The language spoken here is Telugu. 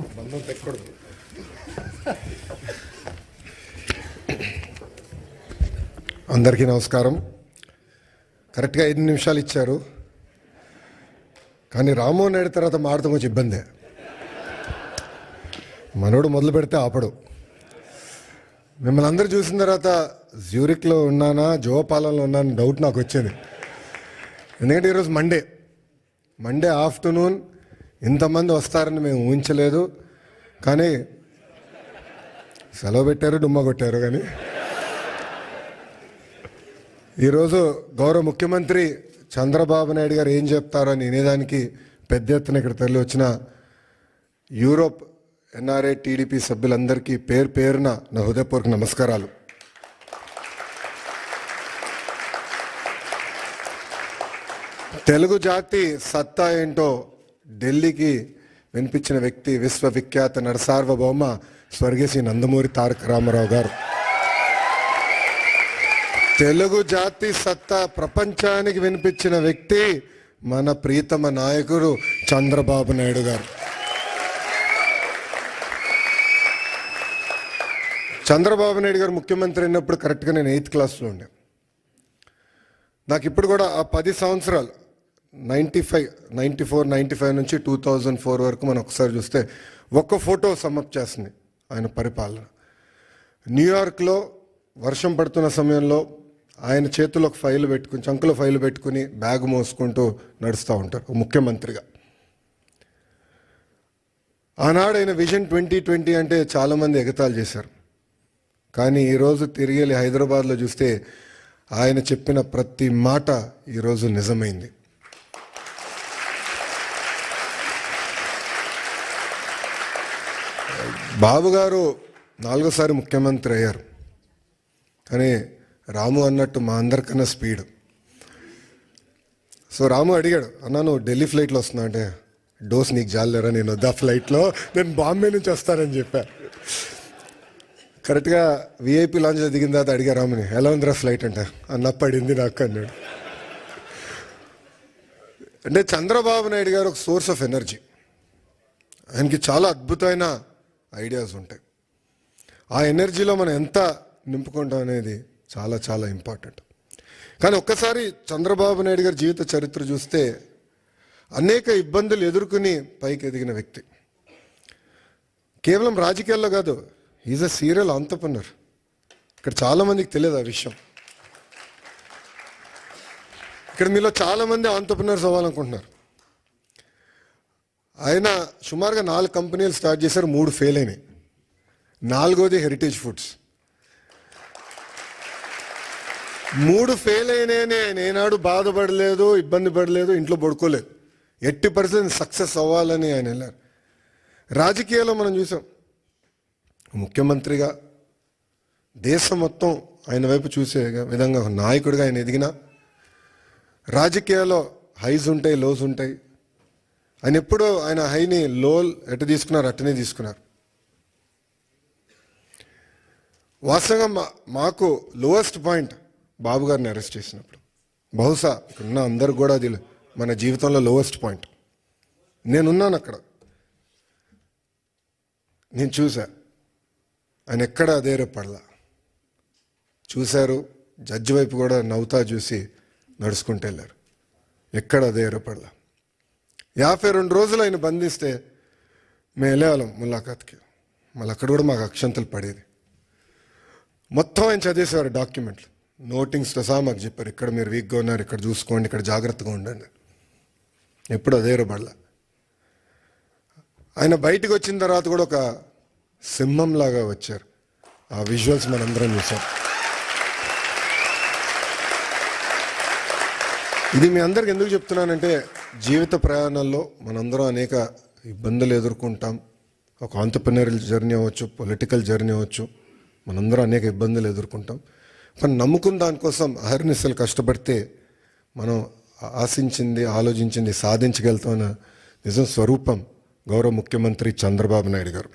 బంధం పెట్టకూడదు. అందరికీ నమస్కారం. కరెక్ట్గా ఎన్ని నిమిషాలు ఇచ్చారు? కానీ రాము నాయుడు తర్వాత మాడతాం కొంచెం ఇబ్బందే. మనోడు మొదలు పెడితే ఆపడు. మిమ్మల్ని అందరూ చూసిన తర్వాత జ్యూరిక్లో ఉన్నానా జోపాలంలో ఉన్నానా డౌట్ నాకు వచ్చేది. ఎందుకంటే ఈరోజు మండే మండే ఆఫ్టర్నూన్ ఇంతమంది వస్తారని మేము ఊహించలేదు కానీ సెలవు పెట్టారు డుమ్మ కొట్టారు కానీ. ఈరోజు గౌరవ ముఖ్యమంత్రి చంద్రబాబు నాయుడు గారు ఏం చెప్తారో అనేదానికి వినేదానికి పెద్ద ఎత్తున ఇక్కడ తరలి వచ్చిన యూరోప్ ఎన్ఆర్ఏ టీడీపీ సభ్యులందరికీ పేరు పేరున నా హృదయపూర్వక నమస్కారాలు. తెలుగు జాతి సత్తా ఏంటో ఢిల్లీకి వినిపించిన వ్యక్తి విశ్వవిఖ్యాత నరసార్వభౌమ స్వర్గీయ నందమూరి తారక రామారావు గారు. తెలుగు జాతి సత్తా ప్రపంచానికి వినిపించిన వ్యక్తి మన ప్రీతమ నాయకుడు చంద్రబాబు నాయుడు గారు. చంద్రబాబు నాయుడు గారు ముఖ్యమంత్రి అయినప్పుడు కరెక్ట్గా నేను ఎయిత్ క్లాస్లో ఉండే. నాకు ఇప్పుడు కూడా ఆ పది సంవత్సరాలు ninety five ninety four ninety five నుంచి టూ థౌజండ్ ఫోర్ వరకు మనం ఒకసారి చూస్తే ఒక్క ఫోటో సమప్ చేస్తుంది ఆయన పరిపాలన. న్యూయార్క్లో వర్షం పడుతున్న సమయంలో ఆయన చేతిలో ఒక ఫైల్ పెట్టుకుని చంకులో ఫైల్ పెట్టుకుని బ్యాగ్ మోసుకుంటూ నడుస్తూ ఉంటారు ముఖ్యమంత్రిగా. ఆనాడు ఆయన విజన్ ట్వంటీ ట్వంటీ అంటే చాలామంది ఎగతాలు చేశారు. కానీ ఈరోజు తిరిగి వెళ్ళి హైదరాబాద్లో చూస్తే ఆయన చెప్పిన ప్రతి మాట ఈరోజు నిజమైంది. బాబు గారు నాలుగోసారి ముఖ్యమంత్రి అయ్యారు. కానీ రాము అన్నట్టు మా అందరికన్నా స్పీడ్. సో రాము అడిగాడు అన్నా నువ్వు ఢిల్లీ ఫ్లైట్లో వస్తున్నా అంటే డోస్ నీకు జాలేరా నేను వద్దా ఫ్లైట్లో? నేను బాంబే నుంచి వస్తానని చెప్పా. కరెక్ట్గా విఐపి లాంచ్ దిగిన తర్వాత అడిగా రాముని ఎలా ఉందిరా ఫ్లైట్ అంటే? అన్న పడింది నాకు అన్నాడు. అంటే చంద్రబాబు నాయుడు గారు ఒక సోర్స్ ఆఫ్ ఎనర్జీ. ఆయనకి చాలా అద్భుతమైన ఐడియాస్ ఉంటాయి. ఆ ఎనర్జీలో మనం ఎంత నింపుకుంటాం అనేది చాలా చాలా ఇంపార్టెంట్. కానీ ఒక్కసారి చంద్రబాబు నాయుడు గారి జీవిత చరిత్ర చూస్తే అనేక ఇబ్బందులు ఎదుర్కొని పైకి ఎదిగిన వ్యక్తి. కేవలం రాజకీయాల్లో కాదు ఈజ్ అ సీరియల్ ఆంటర్ప్రినర్ ఇక్కడ చాలామందికి తెలియదు ఆ విషయం. ఇక్కడ మీలో చాలామంది ఆంటర్ప్రినర్స్ అవ్వాలనుకుంటున్నారు. ఆయన సుమారుగా నాలుగు కంపెనీలు స్టార్ట్ చేశారు మూడు ఫెయిల్ అయినాయి. నాలుగోది హెరిటేజ్ ఫుడ్స్ మూడు ఫెయిల్ అయినాయని ఆయన ఏనాడు బాధపడలేదు ఇబ్బంది పడలేదు ఇంట్లో పడుకోలేదు. ఎట్టి పరిస్థితి సక్సెస్ అవ్వాలని ఆయన వెళ్ళారు. రాజకీయాల్లో మనం చూసాం. ముఖ్యమంత్రిగా దేశం మొత్తం ఆయన వైపు చూసే విధంగా ఒక నాయకుడిగా ఆయన ఎదిగిన రాజకీయాల్లో హైస్ ఉంటాయి లోస్ ఉంటాయి. ఆయన ఎప్పుడూ ఆయన హైని లోల్ ఎటు తీసుకున్నారు అట్టనే తీసుకున్నారు. వాస్తవంగా మా మాకు లోవెస్ట్ పాయింట్ బాబు గారిని అరెస్ట్ చేసినప్పుడు. బహుశా ఇక్కడ ఉన్న అందరికి కూడా అది మన జీవితంలో లోవెస్ట్ పాయింట్ నేనున్నాను అక్కడ. నేను చూసా ఆయన ఎక్కడ అదే అదేరపడలా చూశారు జడ్జి వైపు కూడా నవ్వుతా చూసి నడుచుకుంటూ వెళ్ళారు. ఎక్కడ అదే అదేరపడలా యాభై రెండు రోజులు ఆయన బంధిస్తే మేము వెళ్ళేవాళ్ళం ములాఖాత్కి. మళ్ళీ అక్కడ కూడా మాకు అక్షంతలు పడేది. మొత్తం ఆయన చదివేసేవారు డాక్యుమెంట్లు. నోటింగ్స్తో సహా మాకు చెప్పారు ఇక్కడ మీరు వీక్గా ఉన్నారు ఇక్కడ చూసుకోండి ఇక్కడ జాగ్రత్తగా ఉండండి. ఎప్పుడు అదే పడలా ఆయన బయటకు వచ్చిన తర్వాత కూడా ఒక సింహంలాగా వచ్చారు. ఆ విజువల్స్ మనందరం చూసాం. ఇది మీ అందరికి ఎందుకు చెప్తున్నానంటే జీవిత ప్రయాణంలో మనందరం అనేక ఇబ్బందులు ఎదుర్కొంటాం. ఒక ఆంటర్ప్రినరల్ జర్నీ అవ్వచ్చు పొలిటికల్ జర్నీ అవ్వచ్చు మనందరం అనేక ఇబ్బందులు ఎదుర్కొంటాం. కానీ నమ్ముకున్న దానికోసం అహర్నిశలు కష్టపడితే మనం ఆశించింది ఆలోచించింది సాధించగలుగుతామన్న నిజం స్వరూపం గౌరవ ముఖ్యమంత్రి చంద్రబాబు నాయుడు గారు.